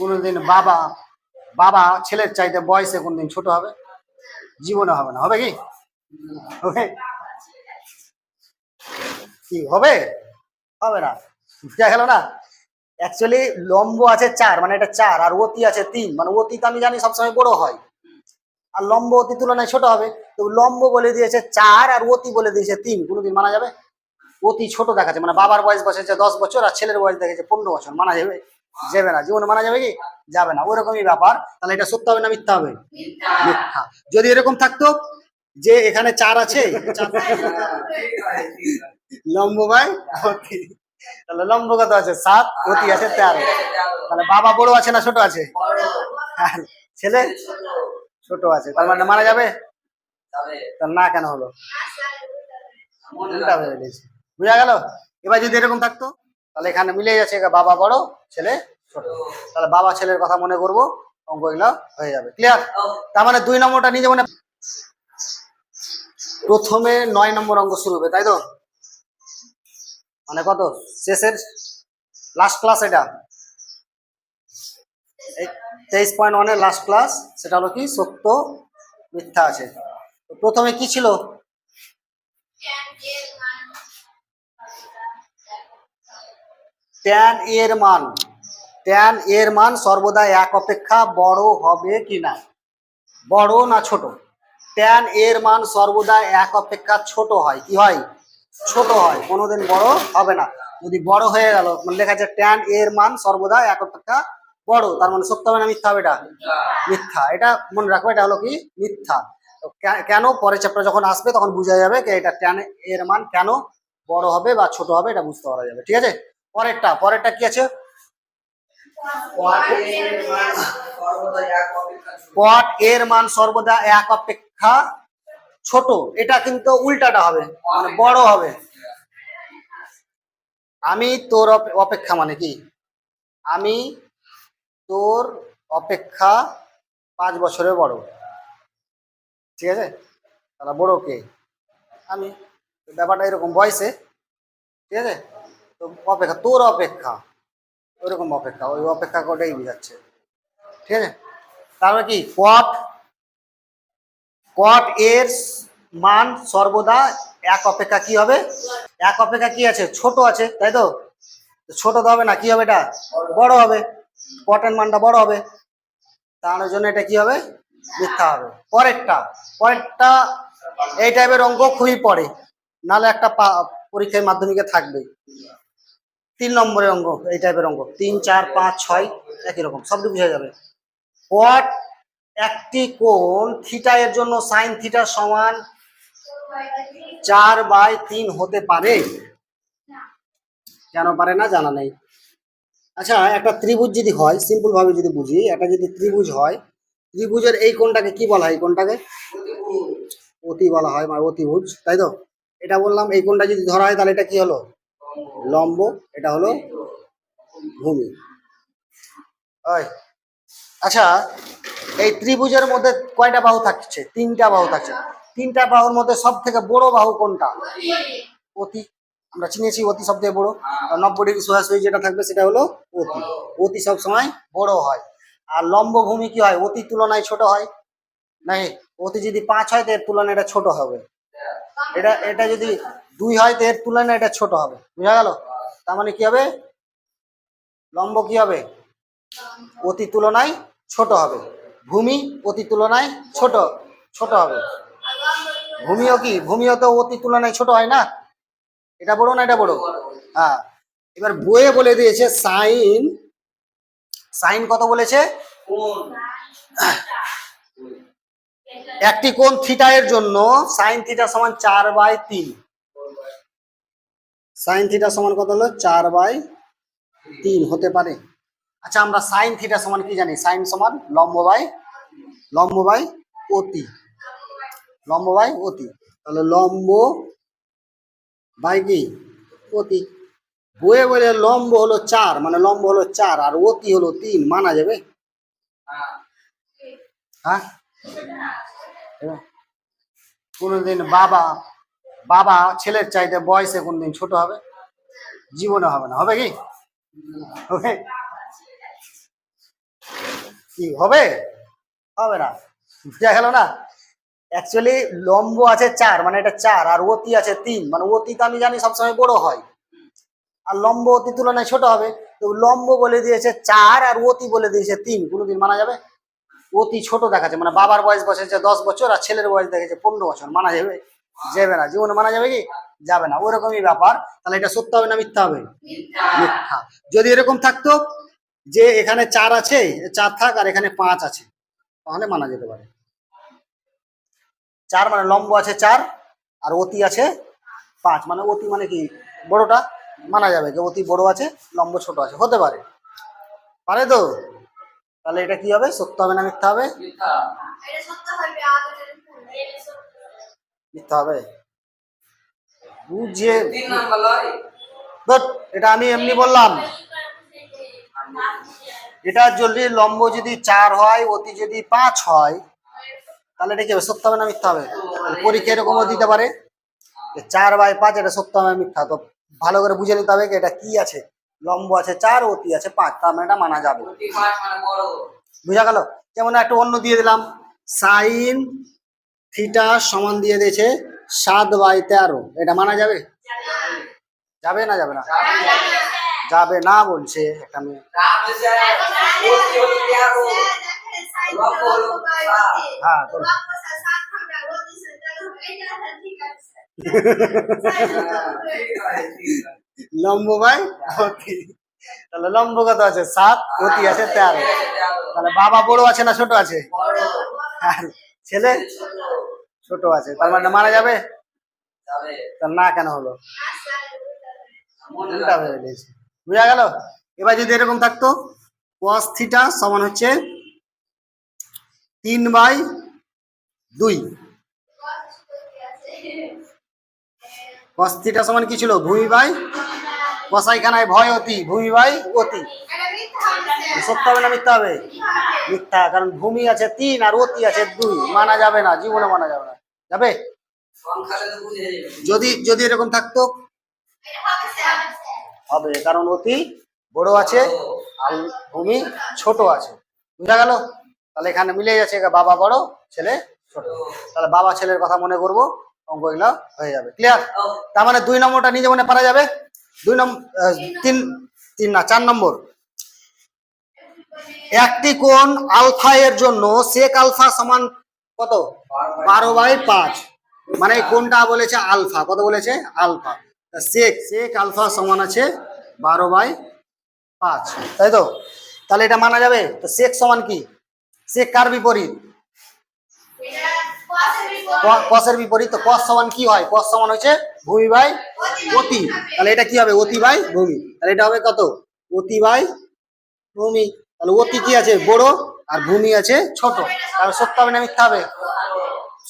কোনোদিন বাবা বাবা ছেলের চাইতে বয়সে কোনদিন ছোট হবে? জীবনে হবে না। হবে কি? হবে। কি, হবে? হবে না। বুঝা গেল না? অ্যাকচুয়ালি লম্ব আছে চার মানে এটা চার, আর অতি আছে তিন। মানে অতি তো আমি জানি সবসময় বড় হয়। আর লম্ব অতি তুলনায় ছোট হবে। তো লম্ব বলে দিয়েছে চার, আর অতি বলে দিয়েছে তিন। কোনোদিন মানা যাবে? অতি ছোট দেখাচ্ছে। মানে বাবার বয়স বসেছে দশ বছর, আর ছেলের বয়স দেখেছে পনেরো বছর। মানা যাবে? যাবে না। জীবনে মানা যাবে কি? যাবে না। ওরকমই ব্যাপার। তাহলে এটা সত্য হবে না মিথ্যা হবে? মিথ্যা। যদি এরকম থাকতো যে এখানে চার আছে, লম্ব অতি তাহলে কত আছে? সাত, অতি আছে তেরো। তাহলে বাবা বড় আছে না ছোট আছে? ছেলে ছোট আছে। তার মানে মানা যাবে? তার না কেন হলো? বুঝা গেল? এবার যদি এরকম থাকতো তাহলে এখানে মিলে যাচ্ছে বাবা বড়, ছেলে ছোট। তাহলে বাবা ছেলের কথা মনে করব, অঙ্কগুলো হয়ে যাবে। ক্লিয়ার তার মানে দুই নম্বরটা নিজে মনে প্রথমে নয় নম্বর অঙ্ক শুরু হবে, তাই তো? মানে কত? শেষের লাস্ট ক্লাস এটা। তেইশ পয়েন্ট ওয়ানের লাস্ট ক্লাস সেটা হলো কি? সত্য, মিথ্যা আছে। প্রথমে কি ছিল? ট্যান এর মান। ট্যান এর মান সর্বদা এক অপেক্ষা বড় হবে কি না? বড় না ছোট? ট্যান এর মান সর্বদা এক অপেক্ষা ছোট হয়। কি হয়? ছোট হয়। কোনোদিন বড় হবে না। যদি বড় হয়ে গেল মানে লেখা আছে ট্যান এর মান সর্বদা এক অপেক্ষা বড়। তার মানে সত্য হবে না মিথ্যা হবে এটা? মিথ্যা। এটা মনে রাখবে এটা হলো কি? মিথ্যা। কেন পরের চ্যাপ্টার যখন আসবে, তখন বোঝা যাবে যে এটা ট্যান এর মান কেন বড় হবে বা ছোট হবে, এটা বুঝতে পারা যাবে। ঠিক আছে? পরেরটা পরেরটা কি আছে? পট এর মান সর্বদা এক অপেক্ষা ছোট। এটা কিন্তু উল্টাটা হবে মানে বড় হবে। আমি তোর অপেক্ষা মানে কি? আমি তোর অপেক্ষা পাঁচ বছরের বড়। ঠিক আছে? তাহলে বড় কে? আমি। ব্যাপারটা এরকম বয়সে। ঠিক আছে? তো অপেক্ষা, তোর অপেক্ষা। ওইরকম অপেক্ষা, ওই অপেক্ষা করেই বোঝাচ্ছে। ঠিক আছে? তারপরে কি? কট কট এর মান সর্বদা এক অপেক্ষা কি হবে? এক অপেক্ষা কি আছে? ছোট আছে, তাই তো? ছোট তো হবে না, কি হবে এটা? বড় হবে। কটের মানটা বড় হবে। তার জন্য এটা কি হবে? মিথ্যা হবে। পরেরটা পরেরটা এই টাইপের অঙ্ক খুবই পড়ে নাহলে একটা পরীক্ষায় মাধ্যমিকে থাকবে তিন নম্বরের অঙ্ক এই টাইপের অঙ্ক তিন, চার, পাঁচ, ছয়, একই রকম সবটি বুঝা যাবে। কট একটি কোণ থিটা এর জন্য সাইন থিটার সমান চার বাই তিন হতে পারে। কেন পারে না জানা নেই। আচ্ছা একটা ত্রিভুজ যদি হয় সিম্পল ভাবে যদি বুঝি, একটা যদি ত্রিভুজ হয়, ত্রিভুজের এই কোণটাকে কি বলা হয়, এই কোণটাকে? অতি বলা হয় মানে অতিভুজ, তাই তো? এটা বললাম, এই কোণটা যদি ধরা হয়, তাহলে এটা কি হলো? লম্ব, এটা হলো ভূমি। আচ্ছা এই ত্রিভুজের মধ্যে কয়টা বাহু থাকছে? তিনটা বাহু থাকছে। তিনটা বাহুর মধ্যে সব থেকে বড় বাহু কোনটা? অতি, আমরা চিনেছি অতি সব থেকে বড় নব্বই ডিগ্রি সোজাসুজি যেটা থাকবে সেটা হলো অতি। অতি সব সময় বড় হয়। আর লম্ব ভূমি কি হয়? অতি তুলনায় ছোট হয়। নাই অতি যদি পাঁচ হয় তো এর তুলনায় এটা ছোট হবে। এটা এটা যদি দুই হয় তো এর তুলনায় এটা ছোট হবে। বুঝা গেল? তার মানে কি হবে? লম্ব কি হবে? অতি তুলনায় ছোট হবে। ভূমি অতি তুলনায় ছোট ছোট হবে। ভূমিও কি? ভূমিও তো অতি তুলনায় ছোট হয় না? এটা বড় না এটা বড়? হ্যাঁ। এবার বইয়ে বলে দিয়েছে সাইন। সাইন কত বলেছে? একটি কোণ থিটা এর জন্য সাইন থিটা সমান চার বাই তিন। সাইন থিটা সমান কত হলো? চার বাই তিন হতে পারে। আচ্ছা আমরা সাইন থিটা সমান কি জানি? সাইন সমান লম্ব বাই লম্ব বাই অতি। লম্ব বাই অতি। তাহলে লম্ব বাই কি? অতি। বইয়ে বলে লম্ব হলো চার মানে লম্ব হলো চার, আর অতি হলো তিন, মানা যাবে? হ্যাঁ? কোনোদিন বাবা বাবা ছেলের চাইতে বয়সে কোনদিন ছোট হবে? জীবনে হবে না। হবে কি? হবে। কি, হবে? হবে না। বুঝা গেল না। অ্যাকচুয়ালি লম্ব আছে চার মানে এটা চার, আর অতি আছে তিন। মানে অতি তো আমি জানি সবসময় বড় হয়। আর লম্ব অতি তুলনায় ছোট হবে। তো লম্ব বলে দিয়েছে চার, আর অতি বলে দিয়েছে তিন। কোনোদিন মানা যাবে? অতি ছোট দেখাচ্ছে। মানে বাবার বয়স বসেছে দশ বছর, আর ছেলের বয়স দেখেছে পনেরো বছর। মানা যাবে? যাবে না জীবনে মানা যাবে কি? যাবে না ওরকমই ব্যাপার। তাহলে এটা সত্য হবে না মিথ্যা হবে? মিথ্যা। যদি এরকম থাকতো যে এখানে চার আছে চার থাক আর এখানে পাঁচ আছে তাহলে মানা যেতে পারে। চার মানে লম্ব আছে চার আর অতি আছে পাঁচ। মানে অতি মানে কি? বড়টা মানা যাবে যে অতি বড় আছে লম্ব ছোট আছে হতে পারে। পারে তো? তাহলে এটা কি হবে? সত্য হবে না মিথ্যা হবে? মিথ্যা হবে বুঝে এটা আমি এমনি বললাম। এটা যদি লম্ব যদি চার হয় অতি যদি পাঁচ হয় তাহলে এটা কি হবে সত্য হবে না মিথ্যা হবে? পরীক্ষা এরকমও দিতে পারে। চার বাই পাঁচ এটা সত্য হবে মিথ্যা? তো ভালো করে বুঝে নিতে হবে যে এটা কি আছে? লম্ব আছে চার অতি আছে পাঁচ তার মানে এটা মানা যাবে। মানে বুঝা গেল? যেমন একটা অন্য দিয়ে দিলাম সাইন থিটা সমান দিয়ে দিয়েছে সাত বাই তেরো। এটা মানা যাবে? যাবে না যাবে না? যাবে না বলছে একটা মেয়ে। হ্যাঁ। লম্ব অতি। তাহলে লম্ব কত আছে? সাত, অতি আছে তেরো। তাহলে বাবা বড় আছে না ছোট আছে? আর ছেলে? ছোট আছে। তার মানে মারা যাবে? না কেন হলো? বুঝা গেল? এবার যদি এরকম থাকতো cos থিটা সমান হচ্ছে তিন বাই দুই। cos থিটা সমান কি ছিল? ভূমি বাই কসাইখানায় ভয় অতি ভূমি বাই অতি। সত্য হবে না মিথ্যা হবে? মিথ্যা কারণ ভূমি আছে তিন আর অতি আছে দুই। মানা যাবে না জীবনে মানা যাবে না। যাবে? যদি যদি এরকম থাকতো? হবে, কারণ অতি বড় আছে আর ভূমি ছোট আছে। বুঝা গেল? তাহলে এখানে মিলে যাচ্ছে বাবা বড়, ছেলে ছোট। তাহলে বাবা ছেলের কথা মনে করব অঙ্কগুলো হয়ে যাবে। ক্লিয়ার তার মানে দুই নম্বরটা নিজে মনে পারা যাবে? দুই নম্বর তিন তিন না, চার নম্বর। একটি কোণ আলফা এর জন্য সেক আলফা সমান কত? বারো বাই পাঁচ। মানে কোনটা বলেছে আলফা? কত বলেছে? আলফা। সেক সেক আলফা সমান আছে বারো বাই পাঁচ। তাই তো? তাহলে এটা মানা যাবে? তো সেক সমান কি? সেক কার বিপরীত? কসের বিপরীত। তো কস সমান কি হয়? কস সমান হচ্ছে ভূমি বাই অতি। তাহলে এটা কি হবে? অতি বাই ভূমি। তাহলে এটা হবে কত? অতি বাই ভূমি। তাহলে অতি কি আছে? বড়। আর ভূমি আছে ছোট। তাহলে সত্য হবে না মিথ্যা হবে?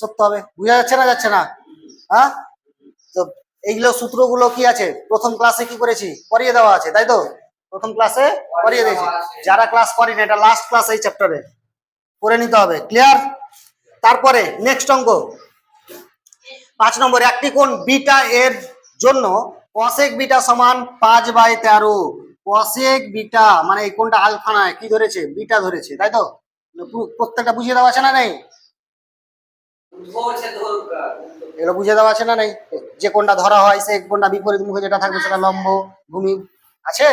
সত্য হবে। বুঝা যাচ্ছে না যাচ্ছে না? হ্যাঁ? তো এইগুলো সূত্রগুলো কি আছে? প্রথম ক্লাসে কি করেছি? করিয়ে দেওয়া আছে, তাই তো? প্রথম ক্লাসে করিয়ে দিয়েছি। যারা ক্লাস করেনি, এটা লাস্ট ক্লাস এই চ্যাপ্টারে করে নিতে হবে। ক্লিয়ার তারপরে নেক্সট অঙ্ক। পাঁচ নম্বর, একটি কোণ বিটা এর জন্য কসেক বিটা সমান পাঁচ বাই তেরো। কসেক বিটা মানে এই কোনটা আলফা নয়, কি ধরেছে? বিটা ধরেছে, তাই তো? প্রত্যেকটা বুঝিয়ে দেওয়া আছে না নেই? এগুলো বুঝে দেওয়া আছে না নেই? যে কোনটা ধরা হয়, সে কোনটা বিপরীত মুখে যেটা থাকবে সেটা লম্ব ভূমি আছে?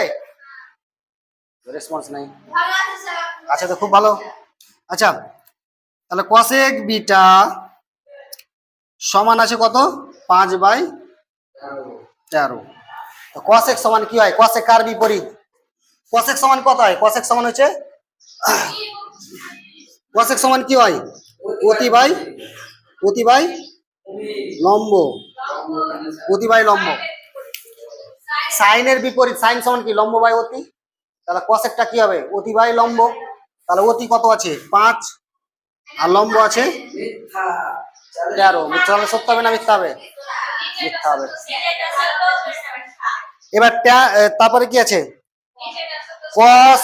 রেসপন্স নাই। আচ্ছা তো, খুব ভালো। আচ্ছা তাহলে কসেক বিটা সমান আছে কত? পাঁচ বাই তেরো। তো কসেক সমান কি হয়? কসেক কার বিপরীত? কসেক সমান কত হয়? কসেক সমান হচ্ছে কসেক সমান কি হয়? অতি বাই বাই লম্ব। অতি বাই লম্ব। সাইনের বিপরীত, সাইন সমান কি? লম্ব বাই অতি। তাহলে কসেকটা কি হবে? অতি বাই লম্ব। তাহলে অতি কত আছে? পাঁচ। আর লম্ব আছে? তেরো। মিথ্যা হবে, সত্য হবে না মিথ্যা হবে? মিথ্যা হবে। এবার তারপরে কি আছে? কস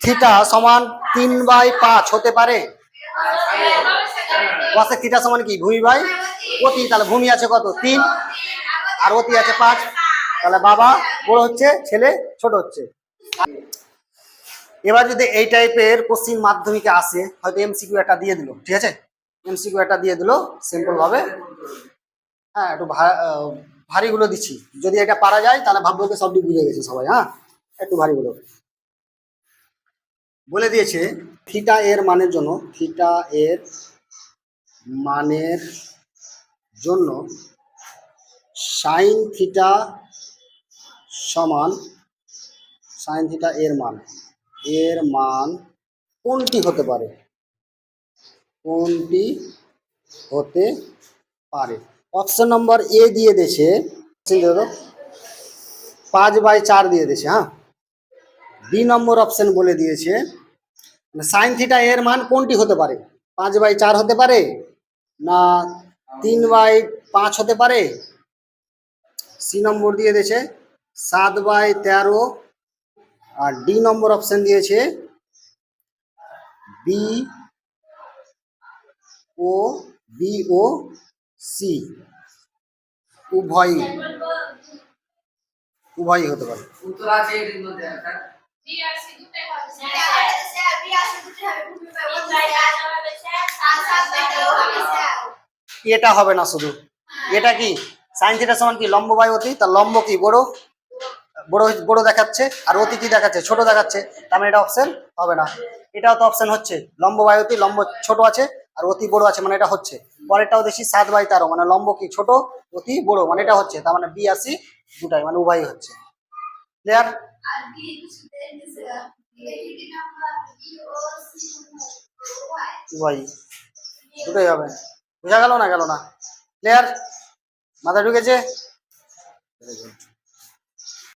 থিটা সমান তিন বাই পাঁচ হতে পারে? কসেক থিটা সমান কি, ভূমি বাই অতি, তাহলে ভূমি আছে কত? তিন। আর অতি আছে পাঁচ। তাহলে বাবা বড় হচ্ছে, ছেলে ছোট হচ্ছে। এবার যদি এই টাইপের কোশ্চিন মাধ্যমিকে আসে, হয়তো এমসিকিউ একটা দিয়ে দিল, ঠিক আছে? এমসিকিউ একটা দিয়ে দিল সিম্পল ভাবে। হ্যাঁ একটু ভারীগুলো দিচ্ছি। যদি এটা পারা যায়, তাহলে ভাববো সবটি বুঝে গেছে সবাই হ্যাঁ? একটু ভারীগুলো। বলে দিয়েছে থিটা এর মানের জন্য থিটা এর মানের জন্য সাইন থিটা সমান সাইন থিটা এর মান। এর মান কোনটি হতে পারে? কোনটি হতে পারে? অপশন নম্বর এ দিয়ে দেখো, পাঁচ বাই চার দিয়ে দিয়েছে হ্যাঁ? বি নম্বর অপশন বলে দিয়েছে। সাইন থিটা এর মান কোনটি হতে পারে? পাঁচ বাই চার হতে পারে? না, তিন বাই পাঁচ হতে পারে। সি নম্বর দিয়ে দিয়েছে, সাত বাই তেরো, আর ডি নম্বর অপশন দিয়েছে, বি ও বি ও, সি। উভয়ই উভয়ই হতে পারে। এটা হবে না শুধু। এটা কি? সাইন থিটা সমান কি? লম্ব বাই অতি? তার লম্ব কি? বড়? বড় বড় দেখাচ্ছে। আর অতি কি দেখাচ্ছে? ছোট দেখাচ্ছে। তার মানে এটা অপশন হবে না। এটাও তো অপশন হচ্ছে। লম্ব বাই অতি, লম্ব ছোট আছে, আর অতি বড় আছে মানে এটা হচ্ছে। পরেরটাও দেখি সাত বাই তেরো মানে লম্ব কি? ছোট, অতি বড় মানে এটা হচ্ছে। তার মানে বি আসি দুটাই মানে উভয়ই হচ্ছে। ক্লিয়ার ওয়াই দুটোই হবে বোঝা গেল না গেল না। ক্লিয়ার মাথা ঢুকেছে.